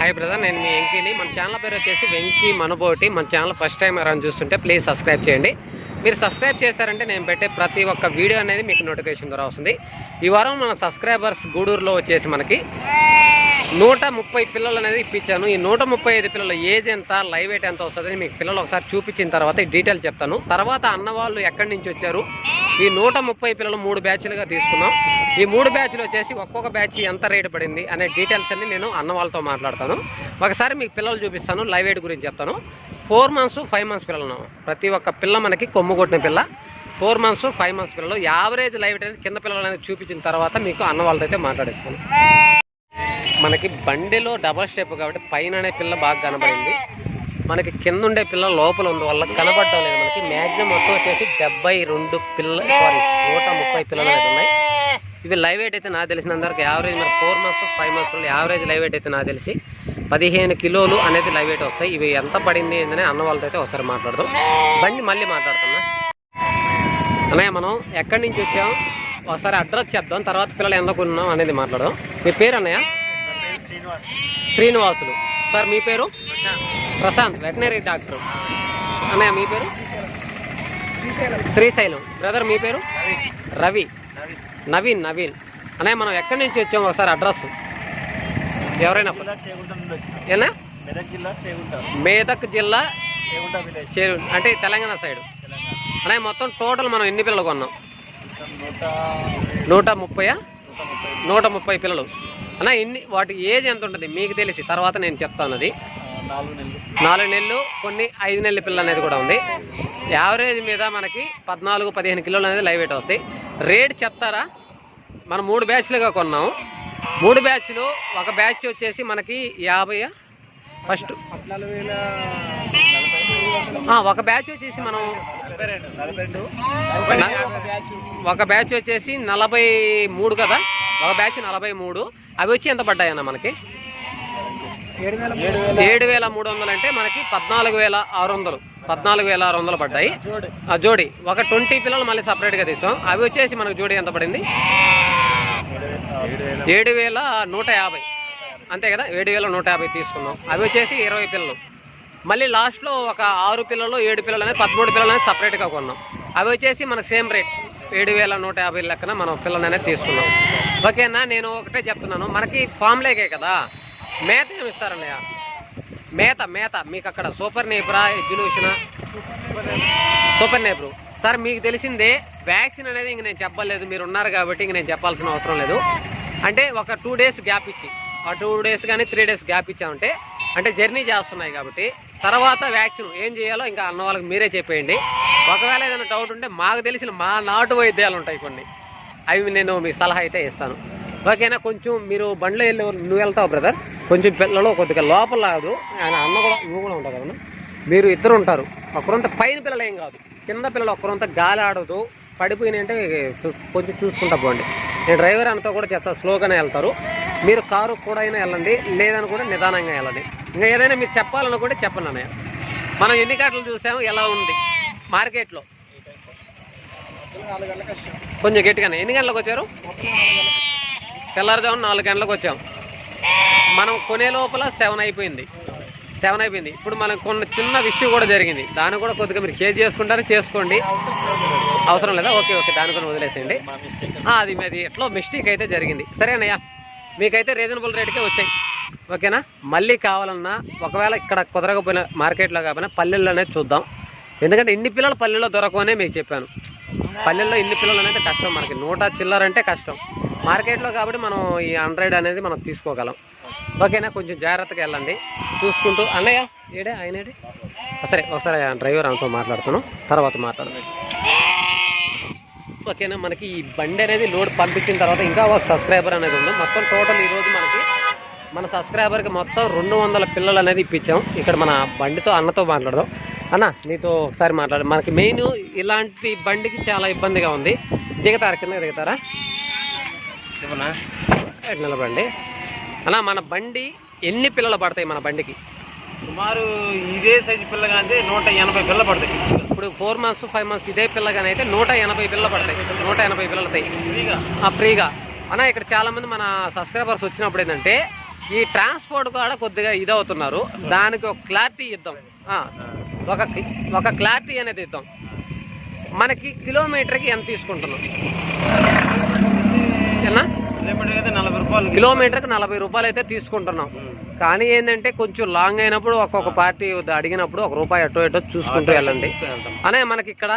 Hi brother నేను మీ వెంకీని. మన channel పేరు వచ్చేసి వెంకీ మనబోటి. మన ఛానల్ ఫస్ట్ టైం ఎవరైనా చూస్తుంటే ప్లీజ్ సబ్స్క్రైబ్ చేయండి. మీరు సబ్స్క్రైబ్ చేశారంటే నేను పెట్టే ప్రతి ఒక్క వీడియో అనేది మీకు నోటిఫికేషన్ ద్వారా వస్తుంది. ఈ వారం మన సబ్స్క్రైబర్స్ గూడూరులో వచ్చేసి మనకి నూట ముప్పై పిల్లలు అనేది ఇప్పించాను. ఈ నూట ముప్పై ఐదు పిల్లల ఏజ్ ఎంత లైవ్ ఎయిట్ ఎంత వస్తుందని మీకు పిల్లలు ఒకసారి చూపించిన తర్వాత ఈ డీటెయిల్ చెప్తాను. తర్వాత అన్న వాళ్ళు ఎక్కడి నుంచి వచ్చారు? ఈ నూట ముప్పై పిల్లలు మూడు బ్యాచ్లుగా తీసుకున్నాం. ఈ మూడు బ్యాచ్లు వచ్చేసి ఒక్కొక్క బ్యాచ్ ఎంత రేటు పడింది అనే డీటెయిల్స్ అన్ని నేను అన్న వాళ్ళతో మాట్లాడతాను. ఒకసారి మీకు పిల్లలు చూపిస్తాను లైవ్ ఎయిట్ గురించి చెప్తాను. ఫోర్ మంత్స్ ఫైవ్ మంత్స్ పిల్లలు ప్రతి ఒక్క పిల్ల మనకి కొమ్ము కొట్టిన పిల్ల. ఫోర్ మంత్స్ ఫైవ్ మంత్స్ పిల్లలు. యావరేజ్ లైవ్ అనేది కింద పిల్లలు అనేది చూపించిన తర్వాత మీకు అన్న వాళ్ళతో అయితే మాట్లాడిస్తాను. మనకి బండిలో డబల్ స్టెప్ కాబట్టి పైన అనే పిల్ల బాగా కనబడింది. మనకి కింద ఉండే పిల్ల లోపల ఉంది వల్ల కనబడడం లేదు మనకి. మ్యాక్సిమం మొత్తం వచ్చేసి డెబ్బై రెండు పిల్ల సారీ నూట ముప్పై పిల్లలు అయితే ఉన్నాయి. ఇవి లైవ్ వెయిట్ అయితే నాకు తెలిసినంతవరకు యావరేజ్ మరి four months five months average live weight అయితే నాకు తెలిసి పదిహేను కిలోలు అనేది లైవ్ వెయిట్ వస్తాయి. ఇవి ఎంత పడింది ఏంటనే అన్న వాళ్ళతో అయితే ఒకసారి మాట్లాడదాం. బండి మళ్ళీ మాట్లాడుతున్నా. అన్నయ్య మనం ఎక్కడి నుంచి వచ్చాం? ఒకసారి అడ్రస్ చెప్దాం తర్వాత పిల్లలు ఎందుకు ఉన్నాం అనేది మాట్లాడదాం. మీ పేరు అన్నయ్య? శ్రీనివాసులు. సార్ మీ పేరు? Prashanth veterinary doctor. అన్నయ్య మీ పేరు? శ్రీశైలం. బ్రదర్ మీ పేరు? రవి. నవీన్ నవీన్. అన్నయ్య మనం ఎక్కడి నుంచి వచ్చాం ఒకసారి అడ్రస్ ఎవరైనా ఏనా? మెదక్ జిల్లా చేరు అంటే తెలంగాణ సైడ్. అన్నయ్య మొత్తం టోటల్ మనం ఎన్ని పిల్లలు కొన్నాం? నూట నూట ముప్పయా నూట ముప్పై. నూట ముప్పై పిల్లలు. అన్న ఇన్ని వాటి ఏజ్ ఎంత ఉంటుంది? మీకు తెలిసి తర్వాత నేను చెప్తాను అది. నాలుగు నెలలు. కొన్ని ఐదు నెలల పిల్ల అనేది కూడా ఉంది. యావరేజ్ మీద మనకి పద్నాలుగు పదిహేను కిలోలు అనేది లైవ్ వెయిట్ వస్తాయి. రేట్ చెప్తారా? మనం మూడు బ్యాచ్లుగా కొన్నాము మూడు బ్యాచ్లు ఒక బ్యాచ్ వచ్చేసి మనకి యాభై ఫస్ట్. ఒక బ్యాచ్ వచ్చేసి మనం ఒక బ్యాచ్ వచ్చేసి నలభై మూడు కదా? ఒక బ్యాచ్ నలభై మూడు. అవి వచ్చి ఎంత పడ్డాయి అన్న మనకి? ఏడు వేల మూడు వందలు. అంటే మనకి పద్నాలుగు వేల ఆరు వందలు. పద్నాలుగు వేల ఆరు వందలు పడ్డాయి. జోడి. ఆ జోడి. ఒక ట్వంటీ పిల్లలు మళ్ళీ సపరేట్గా తీసాం. అవి వచ్చేసి మనకు జోడి ఎంత పడింది? ఏడు వేల ఏడు వేల నూట యాభై. అంతే కదా? ఏడు వేల నూట యాభై తీసుకున్నాం. అవి వచ్చేసి ఇరవై పిల్లలు. మళ్ళీ లాస్ట్లో ఒక ఆరు పిల్లలు ఏడు పిల్లలు అనేది పదమూడు పిల్లలు అనేది సపరేట్గా కొన్నాం. అవి వచ్చేసి మనకు సేమ్ రేట్. ఏడు వేల నూట యాభై లెక్కన మనం పిల్లలు అనేది తీసుకున్నాం. ఓకేనా? నేను ఒకటే చెప్తున్నాను. మనకి ఫామ్లేకే కదా? మేత ఏమి ఇస్తారన్నయ్య? మేత మేత. మీకు అక్కడ సూపర్ నేపురా ఎగ్జిబిషన్. సూపర్ నేపురు. సార్ మీకు తెలిసిందే వ్యాక్సిన్ అనేది ఇంక నేను చెప్పలేదు. మీరు ఉన్నారు కాబట్టి ఇంక నేను చెప్పాల్సిన అవసరం లేదు. అంటే ఒక టూ డేస్ గ్యాప్ ఇచ్చి ఆ టూ డేస్ కానీ త్రీ డేస్ గ్యాప్ ఇచ్చామంటే అంటే జర్నీ చేస్తున్నాయి కాబట్టి తర్వాత వ్యాక్సిన్ ఏం చేయాలో ఇంకా అన్న వాళ్ళకి మీరే చెప్పేయండి. ఒకవేళ ఏదైనా డౌట్ ఉంటే మాకు తెలిసిన మా నాటు వైద్యాలు ఉంటాయి కొన్ని. అవి నేను మీ సలహా అయితే ఇస్తాను. ఓకేనా కొంచెం మీరు బండ్లో వెళ్ళి నువ్వు వెళ్తావు బ్రదర్ కొంచెం పిల్లలు కొద్దిగా లోపల కాదు ఆయన అన్న కూడా నువ్వు కూడా ఉంటావు కదా మీరు ఇద్దరు ఉంటారు. ఒకరంతా పైన పిల్లలు ఏం కాదు. కింద పిల్లలు ఒకరంతా గాలి ఆడదు. పడిపోయినాయి అంటే చూస్ కొంచెం చూసుకుంటా పోండి. నేను డ్రైవర్ అంతా కూడా చెప్తా స్లోగానే వెళ్తారు. మీరు కారు కూడా అయినా వెళ్ళండి. లేదని కూడా నిదానంగా వెళ్ళండి. ఇంకా ఏదైనా మీరు చెప్పాలనుకుంటే చెప్పండి అన్నయ్య. మనం ఎన్ని గంటలు చూసాము ఎలా ఉంది? మార్కెట్లో. కొంచెం గట్టిగానే. ఎన్ని గంటలకు వచ్చారు? తెల్లారుజామున నాలుగు గంటలకు వచ్చాం. మనం కొనే లోపల సెవెన్ అయిపోయింది. సెవెన్ అయిపోయింది. ఇప్పుడు మనం కొన్ని చిన్న విషయం కూడా జరిగింది. దాన్ని కూడా కొద్దిగా మీరు షేర్ చేసుకుంటారు చేసుకోండి. అవసరం లేదా? Okay okay. దాని కూడా వదిలేసేయండి. అది మీది ఎట్లో మిస్టేక్ అయితే జరిగింది. సరే అన్నయ్య మీకైతే రీజనబుల్ రేట్కే వచ్చాయి. ఓకేనా? మళ్ళీ కావాలన్నా ఒకవేళ ఇక్కడ కుదరకపోయినా మార్కెట్లో కాకపోయినా పల్లెల్లోనే చూద్దాం. ఎందుకంటే ఇన్ని పిల్లలు పల్లెల్లో దొరకవనే మీకు చెప్పాను. పల్లెల్లో ఇన్ని పిల్లలు అనేది కష్టం మనకి. నూట చిల్లర అంటే కష్టం. మార్కెట్లో కాబట్టి మనం ఈ హండ్రెడ్ అనేది మనం తీసుకోగలం. ఓకేనా? కొంచెం జాగ్రత్తగా వెళ్ళండి. చూసుకుంటూ అన్నయ్య ఏడే ఆయన సరే ఒకసారి డ్రైవర్ ఆయనతో మాట్లాడుతున్నాం. తర్వాత మాట్లాడదాం. ఓకేనా? మనకి ఈ బండి అనేది లోడ్ పంపించిన తర్వాత ఇంకా ఒక సబ్స్క్రైబర్ అనేది ఉంది. మొత్తం టోటల్ ఈరోజు మనకి మన సబ్స్క్రైబర్కి మొత్తం రెండు వందల పిల్లలు అనేది ఇప్పించాం. ఇక్కడ మన బండితో అన్నతో మాట్లాడదాం. అన్న నీతో ఒకసారి మాట్లాడు. మనకి మెయిన్ ఇలాంటి బండికి చాలా ఇబ్బందిగా ఉంది. దిగతారా? కింద దిగుతారా? నిలబండి అన్న మన బండి ఎన్ని పిల్లలు పడతాయి మన బండికి? సుమారు ఇదే సైజు పిల్లగా అంటే నూట ఎనభై పిల్ల పడతాయి. ఇప్పుడు ఫోర్ మంత్స్ ఫైవ్ మంత్స్ ఇదే పిల్లగానే అయితే నూట ఎనభై పిల్లలు పడతాయి. నూట ఎనభై పిల్లలు అవుతాయి ఫ్రీగా? అన్న ఇక్కడ చాలా మంది మన సబ్స్క్రైబర్స్ వచ్చినప్పుడు ఏంటంటే ఈ ట్రాన్స్పోర్ట్ కూడా కొద్దిగా ఇదవుతున్నారు. దానికి ఒక క్లారిటీ ఇద్దాం. ఒక ఒక క్లారిటీ అనేది ఇద్దాం. మనకి కిలోమీటర్కి ఎంత తీసుకుంటున్నాం? రూపాయలు కిలోమీటర్కి నలభై రూపాయలు అయితే తీసుకుంటున్నాం. కానీ ఏంటంటే కొంచెం లాంగ్ అయినప్పుడు ఒక్కొక్క పార్టీ అడిగినప్పుడు ఒక రూపాయి అటో ఇటో చూసుకుంటూ వెళ్ళండి. అనే మనకి ఇక్కడ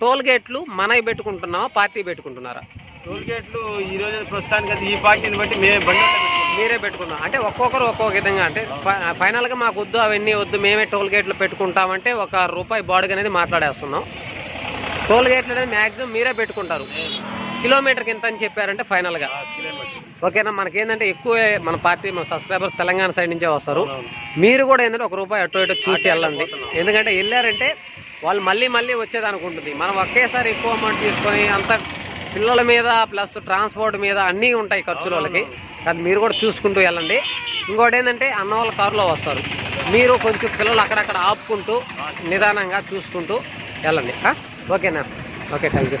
టోల్ గేట్లు మనవి పెట్టుకుంటున్నావా పార్టీ పెట్టుకుంటున్నారా? టోల్ గేట్లు ఈ రోజు ప్రస్తుతానికి ఈ పార్టీని బట్టి మేమే బండి పెట్టుకుంటాం. మీరే పెట్టుకున్నాం. అంటే ఒక్కొక్కరు ఒక్కొక్క విధంగా అంటే ఫైనల్గా మాకు వద్దు అవన్నీ వద్దు మేమే టోల్ గేట్లు పెట్టుకుంటామంటే ఒక రూపాయి బాడుగ అనేది మాట్లాడేస్తున్నాం. టోల్ గేట్లు అనేది మ్యాక్సిమం మీరే పెట్టుకుంటారు. కిలోమీటర్కి ఎంత అని చెప్పారంటే ఫైనల్గా. ఓకేనా మనకేంటంటే ఎక్కువ మన పార్టీ మన సబ్స్క్రైబర్స్ తెలంగాణ సైడ్ నుంచే వస్తారు. మీరు కూడా ఏంటంటే ఒక రూపాయి అటు ఇటు చూసి వెళ్ళండి. ఎందుకంటే వెళ్ళారంటే వాళ్ళు మళ్ళీ మళ్ళీ వచ్చేదానికి ఉంటుంది. మనం ఒకేసారి ఎక్కువ అమౌంట్ తీసుకొని అంత పిల్లల మీద ప్లస్ ట్రాన్స్పోర్ట్ మీద అన్నీ ఉంటాయి ఖర్చులు వాళ్ళకి. కానీ మీరు కూడా చూసుకుంటూ వెళ్ళండి. ఇంకోటి ఏంటంటే అన్న వాళ్ళ కారులో వస్తారు. మీరు కొంచెం పిల్లలు అక్కడక్కడ ఆపుకుంటూ నిదానంగా చూసుకుంటూ వెళ్ళండి? ఓకేనా? ఓకే థ్యాంక్ యూ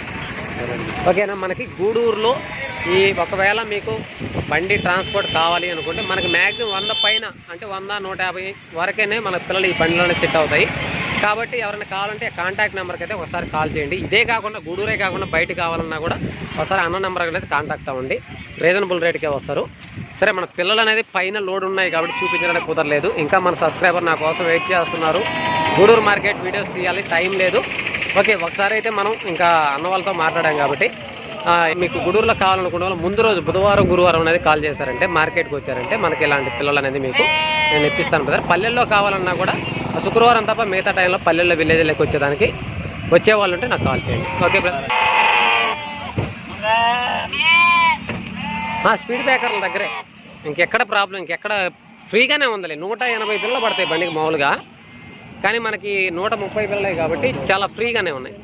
ఓకేనా మనకి గూడూరులో ఈ ఒకవేళ మీకు బండి ట్రాన్స్పోర్ట్ కావాలి అనుకుంటే మనకి మ్యాక్సిమం వంద పైన అంటే వంద నూట యాభై వరకేనే మన పిల్లలు ఈ బండిలోనే సెట్ అవుతాయి. కాబట్టి ఎవరైనా కావాలంటే కాంటాక్ట్ నెంబర్కి అయితే ఒకసారి కాల్ చేయండి. ఇదే కాకుండా గూడూరే కాకుండా బయట కావాలన్నా కూడా ఒకసారి అన్న నెంబర్ అయితే కాంటాక్ట్ అవ్వండి. రీజనబుల్ రేట్కే వస్తారు. సరే మన పిల్లలు అనేది పైన లోడ్ ఉన్నాయి కాబట్టి చూపించడానికి కుదరలేదు. ఇంకా మన సబ్స్క్రైబర్ నా కోసం వెయిట్ చేస్తున్నారు. గూడూరు మార్కెట్ వీడియోస్ తీయాలి టైం లేదు. ఓకే ఒకసారి అయితే మనం ఇంకా అన్న వాళ్ళతో మాట్లాడాం కాబట్టి మీకు గుడూరులో కావాలనుకున్న వాళ్ళు ముందు రోజు బుధవారం గురువారం అనేది కాల్ చేశారంటే మార్కెట్కి వచ్చారంటే మనకి ఇలాంటి పిల్లలు అనేది మీకు నేను ఇప్పిస్తాను బ్రదర్ పల్లెల్లో కావాలన్నా కూడా శుక్రవారం తప్ప మిగతా టైంలో పల్లెల్లో విలేజ్లోకి వచ్చేదానికి వచ్చేవాళ్ళు ఉంటే నాకు కాల్ చేయండి. ఓకే బ్రదర్ స్పీడ్ బ్రేకర్ల దగ్గరే. ఇంకెక్కడ ప్రాబ్లం ఇంకెక్కడ ఫ్రీగానే ఉందిలే. నూట ఎనభై పిల్లలు పడతాయి బండికి మామూలుగా. కానీ మనకి నూట ముప్పై పిల్లలే కాబట్టి చాలా ఫ్రీగానే ఉన్నాయి.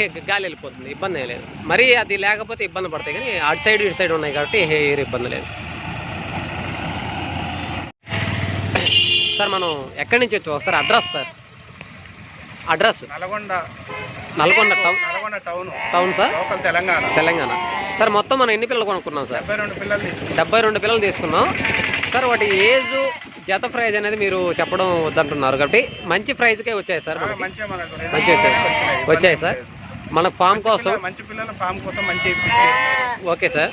హెయిర్ గాలి వెళ్ళిపోతుంది ఇబ్బంది లేదు. మరీ అది లేకపోతే ఇబ్బంది పడతాయి కానీ అటు సైడ్ ఇటు సైడ్ ఉన్నాయి కాబట్టి ఏ ఇబ్బంది లేదు. సార్ మనం ఎక్కడి నుంచి వచ్చి? వస్తారు address sir. Address? Nalgonda. Nalgonda town Nalgonda town. Town sir? Local Telangana. Telangana. Sir మొత్తం మనం ఎన్ని పిల్లలు కొనుక్కున్నాం సార్? డెబ్బై రెండు పిల్లలు తీసుకున్నాం. సార్ వాటి ఏజ్? జత ప్రైజ్ అనేది మీరు చెప్పడం వద్దంటున్నారు కాబట్టి మంచి ప్రైజ్కే వచ్చాయి సార్ మంచి వచ్చాయి. వచ్చాయి సార్. మన ఫామ్ కోసం మంచి పిల్లల ఫామ్ కోసం మంచి. Okay sir.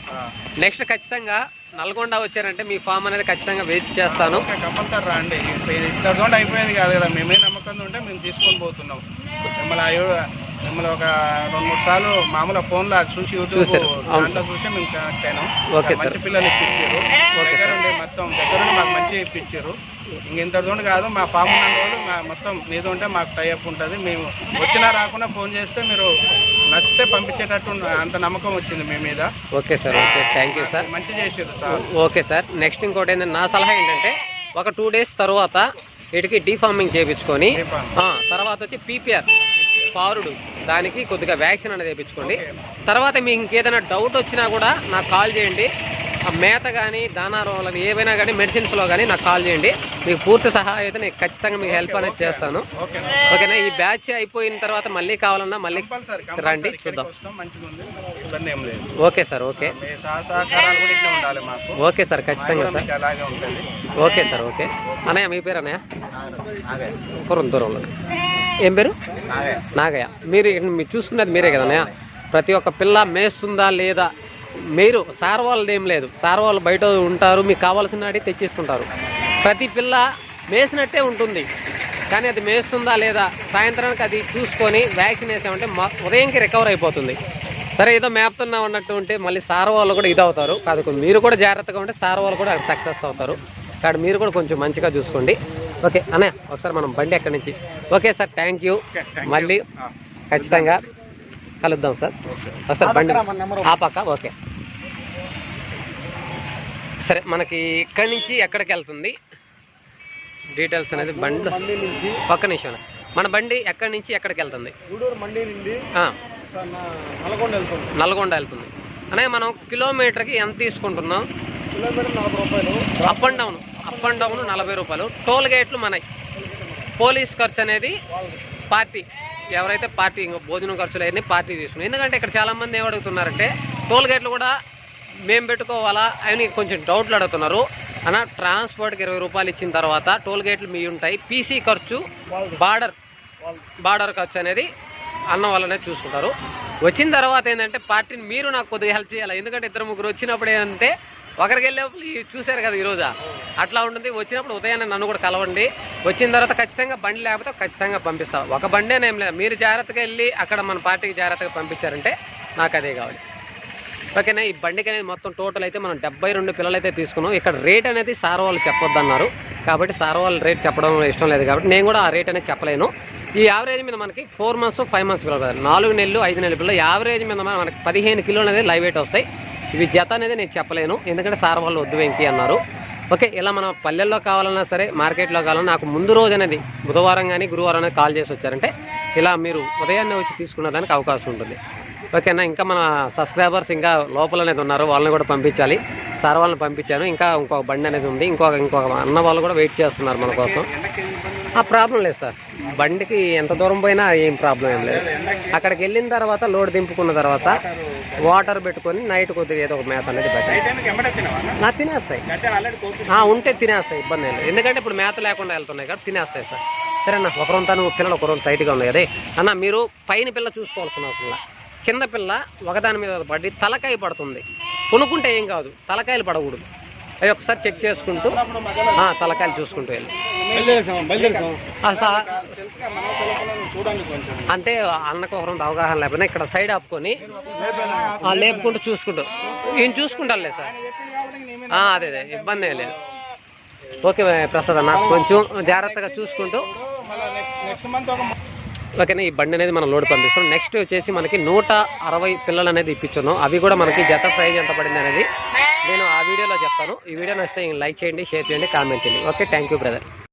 నెక్స్ట్ ఖచ్చితంగా నల్గొండ వచ్చారంటే మీ ఫామ్ అనేది ఖచ్చితంగా వెయిట్ చేస్తాను. కంపల్సరీ రండి ఇంతతో అయిపోయేది కాదు కదా. మేమే నమ్మకం ఉంటే మేము తీసుకొని పోతున్నాం. యో- మిమ్మల్ని ఒక రెండు మూడు సార్లు మామూలు ఫోన్లో చూసి యూట్యూబ్ దాంట్లో చూసి మేము కనెక్ట్ అయినాం ఓకే సార్. మంచి పిల్లలు ఇప్పించారు. ఓకే దగ్గర సార్. ఉండి మొత్తం దగ్గర ఉండి మాకు మంచిగా ఇప్పించారు. ఇంక ఇంతతో కాదు మా ఫామ్ ఉన్న వాళ్ళు మా మొత్తం మీతో ఉంటే మాకు టైఅప్ ఉంటుంది. మేము వచ్చినా రాకుండా ఫోన్ చేస్తే మీరు నచ్చితే పంపించేటట్టు అంత నమ్మకం వచ్చింది మీ మీద. Okay sir okay. Thank you sir. మంచి చేసారు సార్. Okay sir. నెక్స్ట్ ఇంకోటి ఏంటంటే నా సలహా ఏంటంటే ఒక టూ డేస్ తర్వాత వీటికి డీఫార్మింగ్ చేయించుకొని తర్వాత వచ్చి పీపీఆర్ పారుడు. దానికి కొద్దిగా వ్యాక్సిన్ అనేది వేయించుకోండి. తర్వాత మీకు ఇంకేదైనా డౌట్ వచ్చినా కూడా నాకు కాల్ చేయండి. మేత కానీ దానారోలని ఏవైనా కానీ మెడిసిన్స్లో కానీ నాకు కాల్ చేయండి. మీకు పూర్తి సహాయం నేను ఖచ్చితంగా మీకు హెల్ప్ అనేది చేస్తాను. ఓకే ఓకేనా? ఈ బ్యాచ్ అయిపోయిన తర్వాత మళ్ళీ కావాలన్నా మళ్ళీ రండి, చూద్దాం. Okay sir okay. Okay sir ఖచ్చితంగా సార్. మీకు అలాగే ఉంటుంది. Okay sir okay. అన్నయ్య మీ పేరు అన్నయ్య? దూరం దూరంలో ఏం పేరు? నాగయ్య. మీరు ఇక్కడ మీరు చూసుకున్నది మీరే కదా అన్నయ్య? ప్రతి ఒక్క పిల్ల మేస్తుందా లేదా మీరు సార్ వాళ్ళది ఏం లేదు. సార్ వాళ్ళు బయట ఉంటారు మీకు కావాల్సిన అడిగి తెచ్చిస్తుంటారు. ప్రతి పిల్ల మేసినట్టే ఉంటుంది. కానీ అది మేస్తుందా లేదా సాయంత్రానికి అది చూసుకొని వ్యాక్సిన్ వేసామంటే మా ఉదయంకి రికవర్ అయిపోతుంది. సరే ఏదో మేపుతున్నాం అన్నట్టు ఉంటే మళ్ళీ సార్ వాళ్ళు కూడా ఇది అవుతారు కాదు మీరు కూడా జాగ్రత్తగా ఉంటే సార్ వాళ్ళు కూడా సక్సెస్ అవుతారు. కాబట్టి మీరు కూడా కొంచెం మంచిగా చూసుకోండి. ఓకే అన్నయ్య ఒకసారి మనం బండి ఎక్కడి నుంచి? Okay sir thank. మళ్ళీ ఆ, ఖచ్చితంగా కలుద్దాం సార్. ఒకసారి బండి ఆ పక్క ఓకే. సరే మనకి ఇక్కడి నుంచి ఎక్కడికి వెళ్తుంది? డీటెయిల్స్ అనేది బండి ఒక్క నిమిషం. మన బండి ఎక్కడి నుంచి ఎక్కడికి వెళ్తుంది? నల్గొండ వెళ్తుంది. నల్గొండ వెళ్తుంది. అనే మనం కిలోమీటర్కి ఎంత తీసుకుంటున్నాం? Up and down up and down నలభై రూపాయలు. టోల్ గేట్లు మనకి పోలీస్ ఖర్చు అనేది పార్టీ. ఎవరైతే పార్టీ ఇంకా భోజనం ఖర్చులు అవన్నీ పార్టీ తీసుకున్నాయి. ఎందుకంటే ఇక్కడ చాలామంది ఏమడుగుతున్నారంటే టోల్ గేట్లు కూడా మేము పెట్టుకోవాలా అని కొంచెం డౌట్లు అడుగుతున్నారు. అన్న ట్రాన్స్పోర్ట్కి ఇరవై రూపాయలు ఇచ్చిన తర్వాత టోల్ గేట్లు మీ ఉంటాయి. పీసీ ఖర్చు బార్డర్ బార్డర్ ఖర్చు అనేది అన్న వాళ్ళనే చూసుకుంటారు. వచ్చిన తర్వాత ఏంటంటే పార్టీని మీరు నాకు కొద్దిగా హెల్ప్ చేయాలి? ఎందుకంటే ఇద్దరు ముగ్గురు వచ్చినప్పుడు ఏంటంటే ఒకరికి వెళ్ళేప్పుడు చూశారు కదా ఈరోజు అట్లా ఉంటుంది. వచ్చినప్పుడు ఉదయాన్నే నన్ను కూడా కలవండి. వచ్చిన తర్వాత ఖచ్చితంగా బండి లేకపోతే ఖచ్చితంగా పంపిస్తాను ఒక బండి ఏం లేదు. మీరు జాగ్రత్తగా వెళ్ళి అక్కడ మన పార్టీకి జాగ్రత్తగా పంపించారంటే నాకు అదే కావాలి. ఓకేనా? ఈ బండికి అనేది మొత్తం టోటల్ అయితే మనం డెబ్బై రెండు పిల్లలు అయితే తీసుకున్నాం. ఇక్కడ రేట్ అనేది సార్ వాళ్ళు చెప్పొద్దు అన్నారు కాబట్టి సార్ వాళ్ళు రేట్ చెప్పడం ఇష్టం లేదు కాబట్టి నేను కూడా ఆ రేట్ అనేది చెప్పలేను. ఈ యావరేజ్ మీద మనకి ఫోర్ మంత్స్ ఫైవ్ మంత్స్ పిల్లలు నాలుగు నెలలు ఐదు నెలల పిల్లలు. యావరేజ్ మీద మనకి పదిహేను కిలోలు అనేది లైవ్ వెయిట్ వస్తాయి. ఇవి జత అనేది నేను చెప్పలేను. ఎందుకంటే సార్ వాళ్ళు వద్దు వెంకి అన్నారు. ఓకే ఇలా మనం పల్లెల్లో కావాలన్నా సరే మార్కెట్లో కావాలన్నా నాకు ముందు రోజు అనేది బుధవారం కానీ గురువారం అనేది కాల్ చేసి వచ్చారంటే ఇలా మీరు ఉదయాన్నే వచ్చి తీసుకున్న దానికి అవకాశం ఉంటుంది. ఓకేనా ఇంకా మన సబ్స్క్రైబర్స్ ఇంకా లోపల అనేది ఉన్నారు వాళ్ళని కూడా పంపించాలి. సార్ వాళ్ళని పంపించాను ఇంకా ఇంకొక బండి అనేది ఉంది ఇంకొక ఇంకొక అన్న వాళ్ళు కూడా వెయిట్ చేస్తున్నారు మన కోసం. ఆ ప్రాబ్లం లేదు సార్. బండికి ఎంత దూరం పోయినా ఏం ప్రాబ్లం ఏం లేదు. అక్కడికి వెళ్ళిన తర్వాత లోడ్ దింపుకున్న తర్వాత వాటర్ పెట్టుకొని నైట్ కొద్దిగా ఏదో ఒక మేత అనేది పెట్టాలి. తినేస్తాయి. ఉంటే తినేస్తాయి ఇబ్బంది లేదు. ఎందుకంటే ఇప్పుడు మేత లేకుండా వెళ్తున్నాయి కాబట్టి తినేస్తాయి సార్. సరే అన్న ఒకరంతా పిల్లలు ఒకరు టైట్గా ఉన్నాయి అదే. అన్న మీరు పైన పిల్ల చూసుకోవాల్సిన అవసరం. కింద పిల్ల ఒకదాని మీద పడి తలకాయ పడుతుంది. కొనుక్కుంటే ఏం కాదు. తలకాయలు పడకూడదు. అవి ఒకసారి చెక్ చేసుకుంటూ తలకాయలు చూసుకుంటూ వెళ్ళి. అంటే అన్నకు ఒక రెండు అవగాహన లేకపోయినా ఇక్కడ సైడ్ ఆపుకొని లేపుకుంటూ చూసుకుంటూ. ఈయన చూసుకుంటారులే సార్. అదే అదే ఇబ్బంది లేదు. ఓకే ప్రసాద్ అన్న కొంచెం జాగ్రత్తగా చూసుకుంటూ. ఓకేనా ఈ బండి అనేది మనం లోడ్ పంపిస్తాం నెక్స్ట్ వచ్చేసి మనకి నూట అరవై పిల్లలు అనేది ఇప్పించున్నాం. అవి కూడా మనకి జత ప్రైజ్ ఎంత పడింది అనేది వీడియోలో చెప్తాను. ఈ వీడియో నచ్చితే లైక్ చేయండి షేర్ చేయండి కామెంట్ చేయండి. Okay thank you brother.